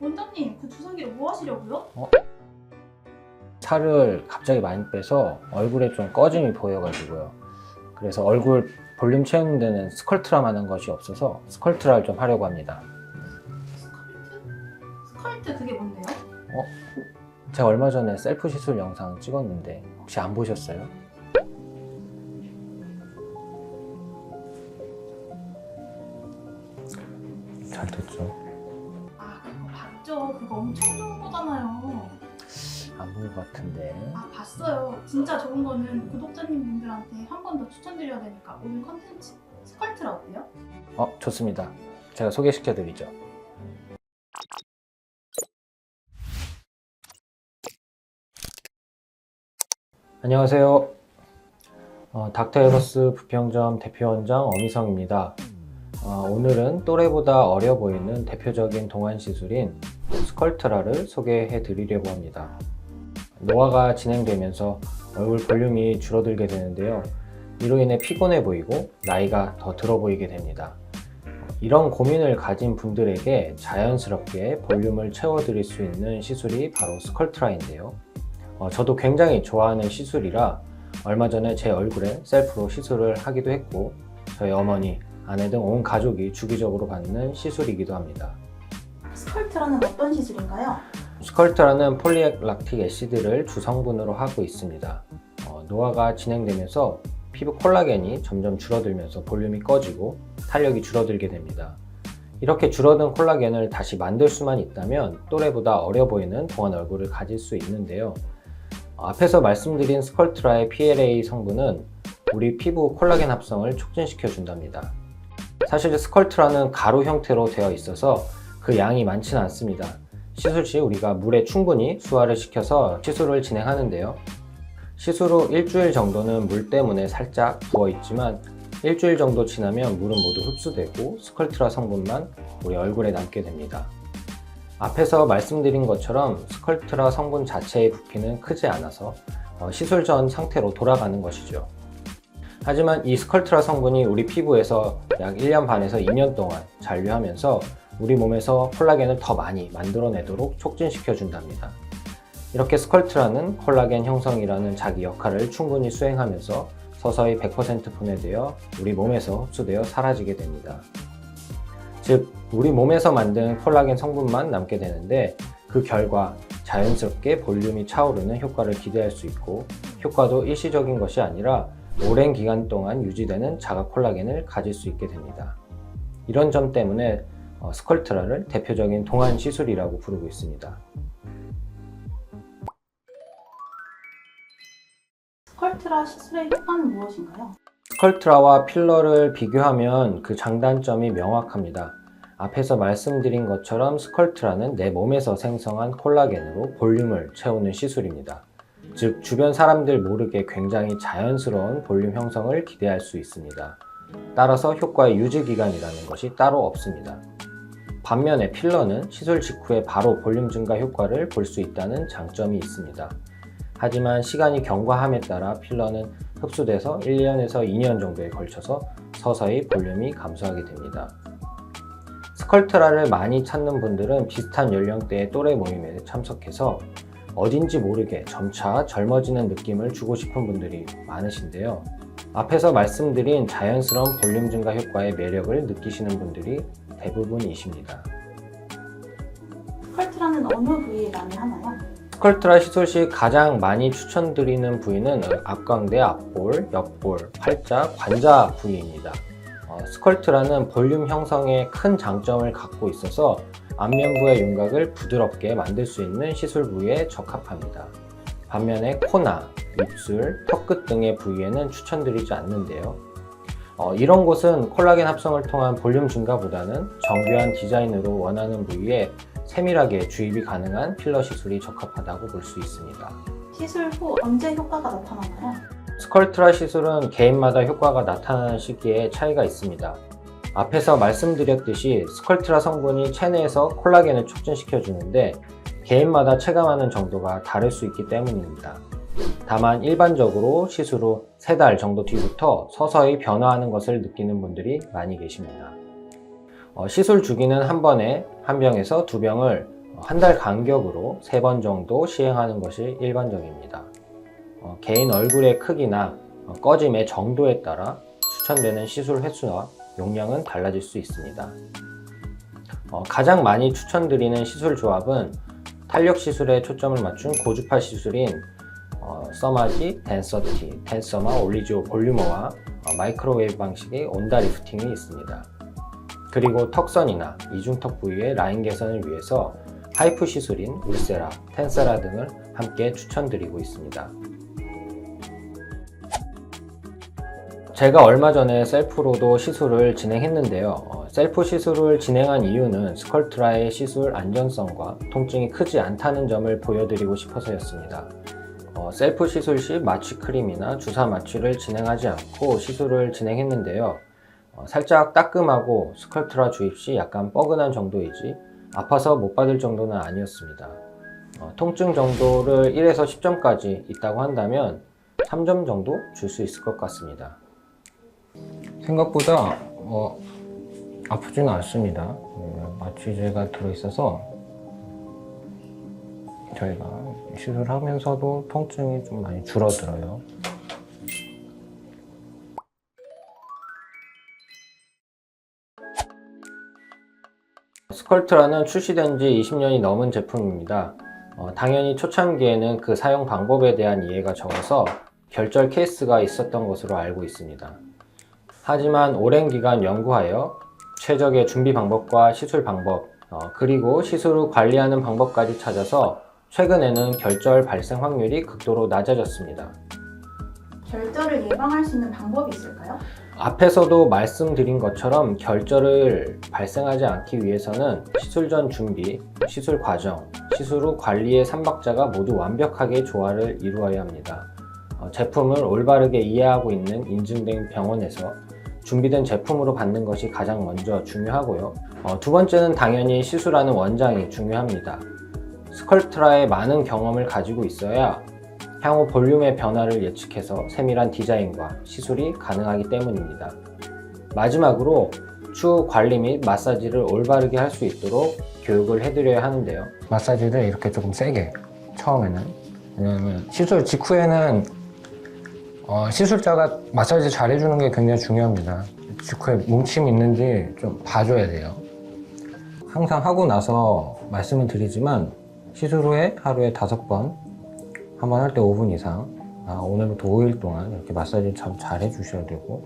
원장님 그 주사기로 뭐 하시려고요? 살을 갑자기 많이 빼서 얼굴에 좀 꺼짐이 보여가지고요. 그래서 얼굴 볼륨 채우는 데는 스컬트라만한 것이 없어서 스컬트라를 좀 하려고 합니다. 스컬트? 스컬트 그게 뭔데요? 제가 얼마 전에 셀프 시술 영상 찍었는데 혹시 안 보셨어요? 잘 됐죠. 봤죠. 그거 엄청 좋은 거잖아요. 안 본 것 같은데. 아 봤어요. 진짜 좋은 거는 구독자님 분들한테 한 번 더 추천드려야 되니까 오늘 컨텐츠 스컬트라 어때요? 어, 좋습니다. 제가 소개시켜 드리죠. 안녕하세요. 어, 닥터 에버스 부평점 대표원장 어미성입니다. 어, 오늘은 또래보다 어려 보이는 대표적인 동안 시술인 스컬트라를 소개해 드리려고 합니다. 노화가 진행되면서 얼굴 볼륨이 줄어들게 되는데요. 이로 인해 피곤해 보이고 나이가 더 들어 보이게 됩니다. 이런 고민을 가진 분들에게 자연스럽게 볼륨을 채워드릴 수 있는 시술이 바로 스컬트라인데요. 어, 저도 굉장히 좋아하는 시술이라 얼마 전에 제 얼굴에 셀프로 시술을 하기도 했고 저희 어머니, 아내 등 온 가족이 주기적으로 받는 시술이기도 합니다. 스컬트라는 어떤 시술인가요? 스컬트라는 폴리액락틱 애시드를 주성분으로 하고 있습니다. 어, 노화가 진행되면서 피부 콜라겐이 점점 줄어들면서 볼륨이 꺼지고 탄력이 줄어들게 됩니다. 이렇게 줄어든 콜라겐을 다시 만들 수만 있다면 또래보다 어려 보이는 동안 얼굴을 가질 수 있는데요. 어, 앞에서 말씀드린 스컬트라의 PLA 성분은 우리 피부 콜라겐 합성을 촉진시켜 준답니다. 사실 스컬트라는 가루 형태로 되어 있어서 그 양이 많지는 않습니다. 시술 시 우리가 물에 충분히 수화를 시켜서 시술을 진행하는데요. 시술 후 일주일 정도는 물 때문에 살짝 부어 있지만 일주일 정도 지나면 물은 모두 흡수되고 스컬트라 성분만 우리 얼굴에 남게 됩니다. 앞에서 말씀드린 것처럼 스컬트라 성분 자체의 부피는 크지 않아서 어, 시술 전 상태로 돌아가는 것이죠. 하지만 이 스컬트라 성분이 우리 피부에서 약 1년 반에서 2년 동안 잔류하면서 우리 몸에서 콜라겐을 더 많이 만들어내도록 촉진시켜 준답니다. 이렇게 스컬트라는 콜라겐 형성이라는 자기 역할을 충분히 수행하면서 서서히 100% 분해되어 우리 몸에서 흡수되어 사라지게 됩니다. 즉, 우리 몸에서 만든 콜라겐 성분만 남게 되는데 그 결과 자연스럽게 볼륨이 차오르는 효과를 기대할 수 있고 효과도 일시적인 것이 아니라 오랜 기간 동안 유지되는 자가 콜라겐을 가질 수 있게 됩니다. 이런 점 때문에 어, 스컬트라를 대표적인 동안 시술이라고 부르고 있습니다. 스컬트라 시술의 효과는 무엇인가요? 스컬트라와 필러를 비교하면 그 장단점이 명확합니다. 앞에서 말씀드린 것처럼 스컬트라는 내 몸에서 생성한 콜라겐으로 볼륨을 채우는 시술입니다. 즉, 주변 사람들 모르게 굉장히 자연스러운 볼륨 형성을 기대할 수 있습니다. 따라서 효과의 유지 기간이라는 것이 따로 없습니다. 반면에 필러는 시술 직후에 바로 볼륨 증가 효과를 볼 수 있다는 장점이 있습니다. 하지만 시간이 경과함에 따라 필러는 흡수돼서 1년에서 2년 정도에 걸쳐서 서서히 볼륨이 감소하게 됩니다. 스컬트라를 많이 찾는 분들은 비슷한 연령대의 또래 모임에 참석해서 어딘지 모르게 점차 젊어지는 느낌을 주고 싶은 분들이 많으신데요. 앞에서 말씀드린 자연스러운 볼륨 증가 효과의 매력을 느끼시는 분들이 대부분이십니다. 스컬트라는 어느 부위에 많이 하나요? 스컬트라 시술 시 가장 많이 추천드리는 부위는 앞광대, 앞볼, 옆볼, 팔자, 관자 부위입니다. 어, 스컬트라는 볼륨 형성에 큰 장점을 갖고 있어서 안면부의 윤곽을 부드럽게 만들 수 있는 시술 부위에 적합합니다. 반면에 코나, 입술, 턱끝 등의 부위에는 추천드리지 않는데요. 어, 이런 곳은 콜라겐 합성을 통한 볼륨 증가보다는 정교한 디자인으로 원하는 부위에 세밀하게 주입이 가능한 필러 시술이 적합하다고 볼 수 있습니다. 시술 후 언제 효과가 나타나나요? 스컬트라 시술은 개인마다 효과가 나타나는 시기에 차이가 있습니다. 앞에서 말씀드렸듯이 스컬트라 성분이 체내에서 콜라겐을 촉진시켜 주는데 개인마다 체감하는 정도가 다를 수 있기 때문입니다. 다만 일반적으로 시술 후 3달 정도 뒤부터 서서히 변화하는 것을 느끼는 분들이 많이 계십니다. 어, 시술 주기는 한 번에 한 병에서 두 병을 한 달 간격으로 세 번 정도 시행하는 것이 일반적입니다. 어, 개인 얼굴의 크기나 어, 꺼짐의 정도에 따라 추천되는 시술 횟수와 용량은 달라질 수 있습니다. 어, 가장 많이 추천드리는 시술 조합은 탄력 시술에 초점을 맞춘 고주파 시술인 어, 써마지, 댄서티, 댄서마, 올리지오 볼유머와 어, 마이크로웨이브 방식의 온다 리프팅이 있습니다. 그리고 턱선이나 이중턱 부위의 라인 개선을 위해서 하이프 시술인 울세라, 텐세라 등을 함께 추천드리고 있습니다. 제가 얼마 전에 셀프로도 시술을 진행했는데요. 어, 셀프 시술을 진행한 이유는 스컬트라의 시술 안전성과 통증이 크지 않다는 점을 보여드리고 싶어서였습니다. 어, 셀프 시술 시 마취 크림이나 주사 마취를 진행하지 않고 시술을 진행했는데요. 어, 살짝 따끔하고 스컬트라 주입 시 약간 뻐근한 정도이지 아파서 못 받을 정도는 아니었습니다. 어, 통증 정도를 1에서 10점까지 있다고 한다면 3점 정도 줄 수 있을 것 같습니다. 생각보다 어, 아프지는 않습니다. 음, 마취제가 들어있어서 저희가 시술하면서도 통증이 좀 많이 줄어들어요. 스컬트라는 출시된 지 20년이 넘은 제품입니다. 어, 당연히 초창기에는 그 사용 방법에 대한 이해가 적어서 결절 케이스가 있었던 것으로 알고 있습니다. 하지만 오랜 기간 연구하여 최적의 준비 방법과 시술 방법, 어, 그리고 시술 후 관리하는 방법까지 찾아서 최근에는 결절 발생 확률이 극도로 낮아졌습니다. 결절을 예방할 수 있는 방법이 있을까요? 앞에서도 말씀드린 것처럼 결절을 발생하지 않기 위해서는 시술 전 준비, 시술 과정, 시술 후 관리의 3박자가 모두 완벽하게 조화를 이루어야 합니다. 어, 제품을 올바르게 이해하고 있는 인증된 병원에서 준비된 제품으로 받는 것이 가장 먼저 중요하고요. 어, 두 번째는 당연히 시술하는 원장이 중요합니다. 스컬트라의 많은 경험을 가지고 있어야 향후 볼륨의 변화를 예측해서 세밀한 디자인과 시술이 가능하기 때문입니다. 마지막으로 추후 관리 및 마사지를 올바르게 할 수 있도록 교육을 해드려야 하는데요. 마사지를 이렇게 조금 세게 처음에는 왜냐면 시술 직후에는 어, 시술자가 마사지 잘 해주는 게 굉장히 중요합니다. 직후에 뭉침이 있는지 좀 봐줘야 돼요. 항상 하고 나서 말씀을 드리지만 시술 후에 하루에 다섯 번, 한 번 할 때 5분 이상, 아, 오늘부터 5일 동안 이렇게 마사지 참 잘 해주셔야 되고,